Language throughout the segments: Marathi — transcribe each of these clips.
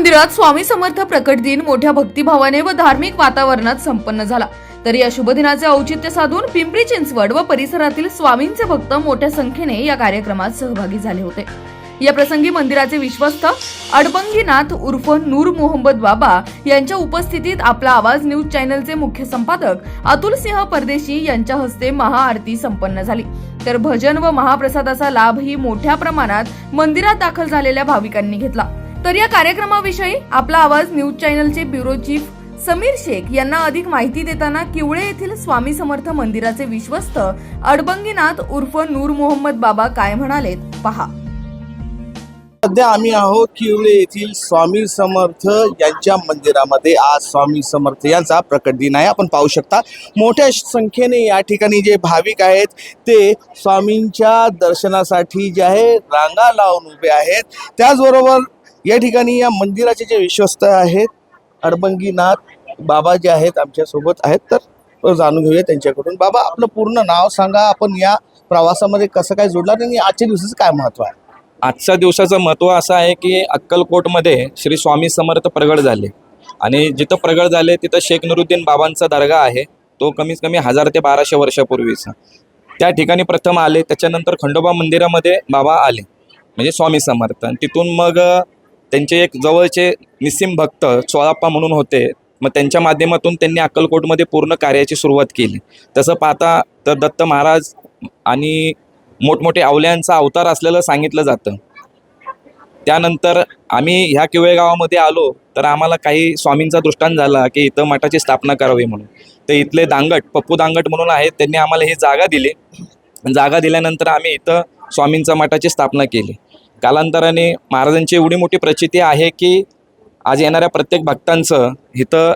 मंदिरात स्वामी समर्थ प्रकट दिन मोठ्या भक्तिभावाने व धार्मिक वातावरणात संपन्न झाला. तर या शुभदिनाचे औचित्य साधून पिंपरी चिंचवड व परिसरातील स्वामींचे भक्त मोठ्या संख्येने या कार्यक्रमात सहभागी झाले होते. या प्रसंगी मंदिराचे विश्वस्त अडबंगीनाथ उर्फ नूर मोहम्मद बाबा यांच्या उपस्थितीत आपला आवाज न्यूज चॅनलचे मुख्य संपादक अतुल सिंह परदेशी यांच्या हस्ते महाआरती संपन्न झाली. तर भजन व महाप्रसादाचा लाभही मोठ्या प्रमाणात मंदिरात दाखल झालेल्या भाविकांनी घेतला. तर या कार्यक्रमाविषयी आपला आवाज न्यूज चॅनलचे ब्युरो चीफ समीर शेख यांना अधिक माहिती देताना किवळे येथील स्वामी समर्थ मंदिराचे विश्वस्त अडबंगीनाथ उर्फ नूर मोहम्मद बाबा काय म्हणाले पहा. सध्या आम्ही आहोत किवळे येथील स्वामी समर्थ यांच्या मंदिरामध्ये. आज स्वामी समर्थ यांचा प्रकट दिन आहे. आपण पाहू शकता मोठ्या संख्येने या ठिकाणी जे भाविक आहेत ते स्वामींच्या दर्शनासाठी जे आहे रांगा लावून उभे आहेत. त्याचबरोबर या ठिकाणी या मंदिराचे जे विश्वस्त आहेत अडबंगीनाथ बाबा जे आहेत आमच्यासोबत आहेत तर जाणून घेऊया त्यांच्याकडून. बाबा आपलं पूर्ण नाव सांगा. आपण या प्रवासामध्ये कसं काय जोडला आणि आजच्या दिवसाचं काय महत्त्व आहे? आजच्या दिवसाचं महत्त्व असं आहे की अक्कलकोटमध्ये श्री स्वामी समर्थ प्रगड झाले. आणि जिथं प्रगट झाले तिथं शेख नुरुद्दीन बाबांचा दर्गा आहे. तो कमीत कमी हजार ते बाराशे वर्षापूर्वीचा. त्या ठिकाणी प्रथम आले. त्याच्यानंतर खंडोबा मंदिरामध्ये बाबा आले. म्हणजे स्वामी समर्थ. आणि तिथून मग त्यांचे एक जवळचे निस्सिम भक्त चोळाप्पा म्हणून होते. मग त्यांच्या माध्यमातून त्यांनी अक्कलकोटमध्ये पूर्ण कार्याची सुरुवात केली. तसं पाहता तर दत्त महाराज आणि मोठमोठे आवल्यांचा अवतार असलेलं सांगितलं जातं. त्यानंतर आम्ही ह्या किवळे गावामध्ये आलो तर आम्हाला काही स्वामींचा दृष्टांत झाला की इथं मठाची स्थापना करावी म्हणून. तर इथले दांगट पप्पू दांगट म्हणून आहेत त्यांनी आम्हाला ही जागा दिली. जागा दिल्यानंतर आम्ही इथं स्वामींचा मठाची स्थापना केली. कालांतराने महाराजांची एवढी मोठी प्रचिती आहे की आज येणाऱ्या प्रत्येक भक्तांचं इथं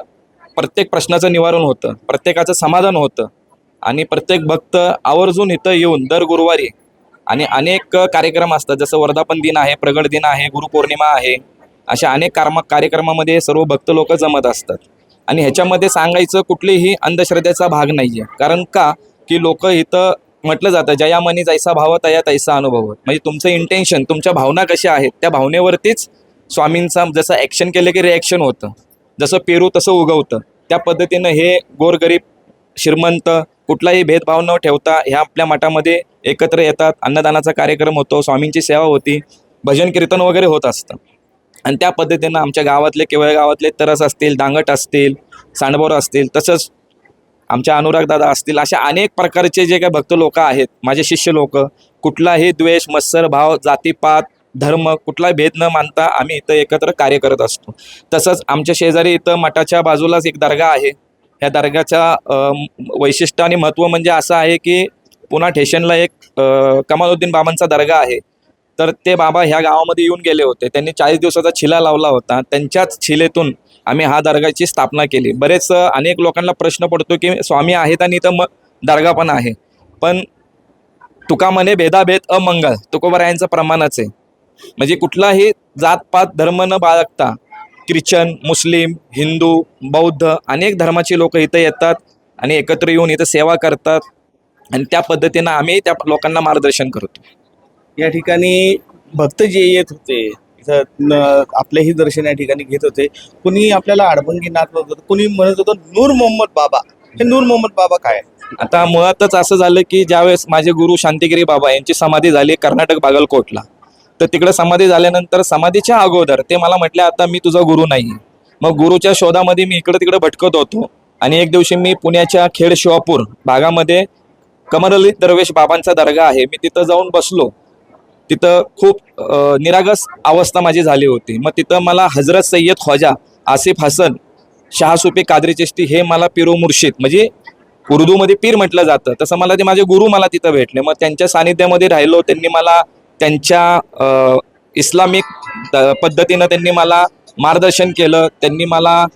प्रत्येक प्रश्नाचं निवारण होतं प्रत्येकाचं समाधान होतं. आणि प्रत्येक भक्त आवर्जून इथं येऊन दर गुरुवारी आणि अनेक कार्यक्रम असतात जसं वर्धापन दिन आहे प्रगड दिन आहे गुरुपौर्णिमा आहे अशा अनेक कार्म कार्यक्रमामध्ये सर्व भक्त लोक जमत असतात. आणि ह्याच्यामध्ये सांगायचं कुठलीही अंधश्रद्धेचा भाग नाही आहे कारण का? की लोक इथं म्हटलं जातं जया मनी जैसा भाव तया तैसा अनुभव म्हणजे तुमचं इंटेन्शन तुमच्या भावना कशा आहेत त्या भावनेवरतीच स्वामींचा जसं ॲक्शन केलं की रिॲक्शन होतं. जसं पेरू तसं उगवतं. त्या पद्धतीनं हे गोरगरीब श्रीमंत कुठलाही भेदभाव न ठेवता ह्या आपल्या मठामध्ये एकत्र येतात. अन्नदानाचा कार्यक्रम होतो स्वामींची सेवा होती भजन कीर्तन वगैरे होत असतं. आणि त्या पद्धतीनं आमच्या गावातले केवळ गावातले तरस असतील दांगट असतील सांडबोर असतील तसंच आमच्या अनुरागदादा असतील अशा अनेक प्रकारचे जे काही भक्त लोक आहेत माझे शिष्य लोक कुठलाही द्वेष मत्सर भाव जातीपात धर्म कुठलाही भेद न मानता आम्ही इथं एकत्र कार्य करत असतो. तसंच आमच्या शेजारी इथं मठाच्या बाजूलाच एक दर्गा आहे. ह्या दर्गाच्या वैशिष्ट्य आणि महत्त्व म्हणजे असं आहे की पुन्हा ठेशनला एक कमालुद्दीन बाबांचा दर्गा आहे. तर ते बाबा ह्या गावामध्ये येऊन गेले होते. त्यांनी चाळीस दिवसाचा छिला लावला होता. त्यांच्याच छिलेतून आम्ही हा दर्गाची स्थापना केली. बरेच अनेक लोकांना प्रश्न पडतो की स्वामी आहेत आणि इथं म दर्गा पण आहे. पण तुका म्हणे भेदाभेद अमंगळ तुकोबरायांचं प्रमाणच आहे. म्हणजे कुठलाही जातपात धर्म न बाळगता ख्रिश्चन मुस्लिम हिंदू बौद्ध अनेक धर्माची लोक इथं येतात आणि एकत्र येऊन इथं सेवा करतात आणि त्या पद्धतीनं आम्ही त्या लोकांना मार्गदर्शन करतो. या ठिकाणी भक्त जे येत होते इथं आपलेही दर्शन या ठिकाणी घेत होते. कुणी आपल्याला अडबंगीनाथ म्हणत होतं कुणी म्हणत होतं नूर मोहम्मद बाबा. हे नूर मोहम्मद बाबा काय आता मुळातच असं झालं की ज्यावेळेस माझे गुरु शांतिगिरी बाबा यांची समाधी झाली कर्नाटक बागलकोटला. तर तिकडे समाधी झाल्यानंतर समाधीच्या अगोदर ते मला म्हटले आता मी तुझा गुरु नाही. मग गुरुच्या शोधामध्ये मी इकडे तिकडे भटकत होतो. आणि एक दिवशी मी पुण्याच्या खेड शिवापूर भागामध्ये कमरअली दरवेश बाबांचा दर्गा आहे. मी तिथं जाऊन बसलो. तिथं खूप निरागस अवस्था माझी झाली होती. मग तिथं मला हजरत सय्यद ख्वाजा आसिफ हसन शहासुपे कादरी चिश्ती हे मला पिरो मुर्शिद म्हणजे उर्दूमध्ये पीर म्हटलं जातं. तसं मला ते माझे गुरु मला तिथं भेटले. मग त्यांच्या सानिध्यामध्ये राहिलो त्यांनी मला त्यांच्या इस्लामिक पद्धतीनं त्यांनी मला मार्गदर्शन केलं. त्यांनी मला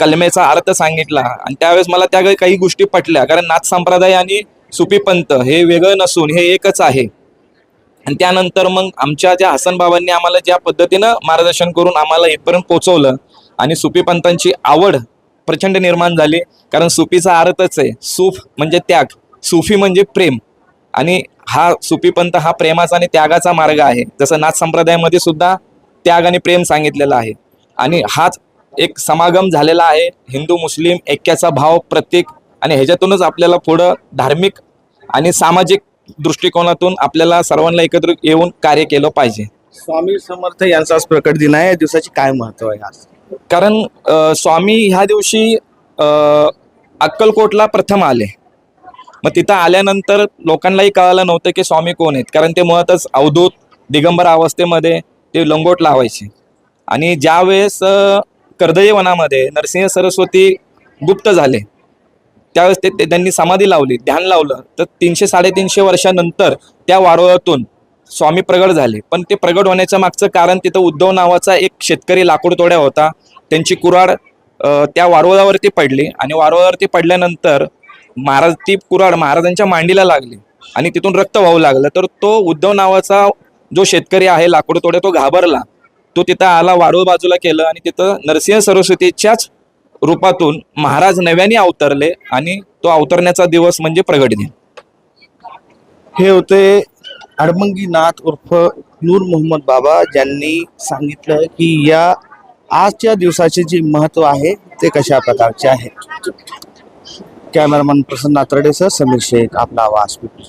कलमेचा अर्थ सांगितला. आणि त्यावेळेस मला त्या काही- काही गोष्टी पटल्या. कारण नाथ संप्रदाय आणि सुफी हे वेगळं नसून हे एकच आहे. आणि त्यानंतर मग आमच्या ज्या हसन बाबांनी आम्हाला ज्या पद्धतीनं मार्गदर्शन करून आम्हाला इथपर्यंत पोहोचवलं आणि सुपी पंतांची आवड प्रचंड निर्माण झाली. कारण सुफीचा अर्थच आहे. सूफ म्हणजे त्याग. सुफी म्हणजे प्रेम. आणि हा सुफी पंत हा प्रेमाचा आणि त्यागाचा मार्ग आहे. जसं नाथ संप्रदायामध्ये सुद्धा त्याग आणि प्रेम सांगितलेलं आहे. आणि हाच एक समागम झालेला आहे. हिंदू मुस्लिम ऐक्याचा भाव प्रत्येक आणि ह्याच्यातूनच आपल्याला पुढं धार्मिक आणि सामाजिक दृष्टिकोनातून आपल्याला सर्वांना एकत्र येऊन कार्य केलं पाहिजे. स्वामी समर्थ यांचा आज प्रकट दिन आहे. या दिवसाची काय महत्त्व आहे आज? कारण अ, स्वामी ह्या दिवशी अ, अक्कलकोटला प्रथम आले. मग तिथं आल्यानंतर लोकांनाही कळालं नव्हतं की स्वामी कोण आहेत. कारण ते मुळातच अवधूत दिगंबर अवस्थेमध्ये ते लंगोट लावायचे. आणि ज्या वेळेस अ, कर्दळी वनामध्ये नरसिंह सरस्वती गुप्त झाले त्यावेळेस ते त्यांनी समाधी लावली ध्यान लावलं. तर तीनशे साडेतीनशे वर्षानंतर त्या वारुळातून स्वामी प्रगड झाले. पण ते प्रगट होण्याच्या मागचं कारण तिथं उद्धव नावाचा एक शेतकरी लाकूड तोड्या होता. त्यांची कुराड त्या वारुळावरती पडली आणि वारुळावरती पडल्यानंतर महाराज ती कुराड महाराजांच्या मांडीला लागली आणि तिथून रक्त वाहू लागलं. तर तो उद्धव नावाचा जो शेतकरी आहे लाकूड तोड्या तो घाबरला. तो तिथं आला वारुळ बाजूला केलं आणि तिथं नरसिंह सरस्वतीच्याच रूपातून महाराज नव्याने अवतरले आणि तो अवतरण्याचा दिवस म्हणजे प्रगट दिन. हे होते अडमंगीनाथ उर्फ नूर मोहम्मद बाबा ज्यांनी सांगितलं की या आजच्या दिवसाचे जे महत्त्व आहे ते कशा प्रकारचे आहे. कॅमेरामन प्रसन्न आतर्डेसह समीर शेख आपला आवाज पिंपरी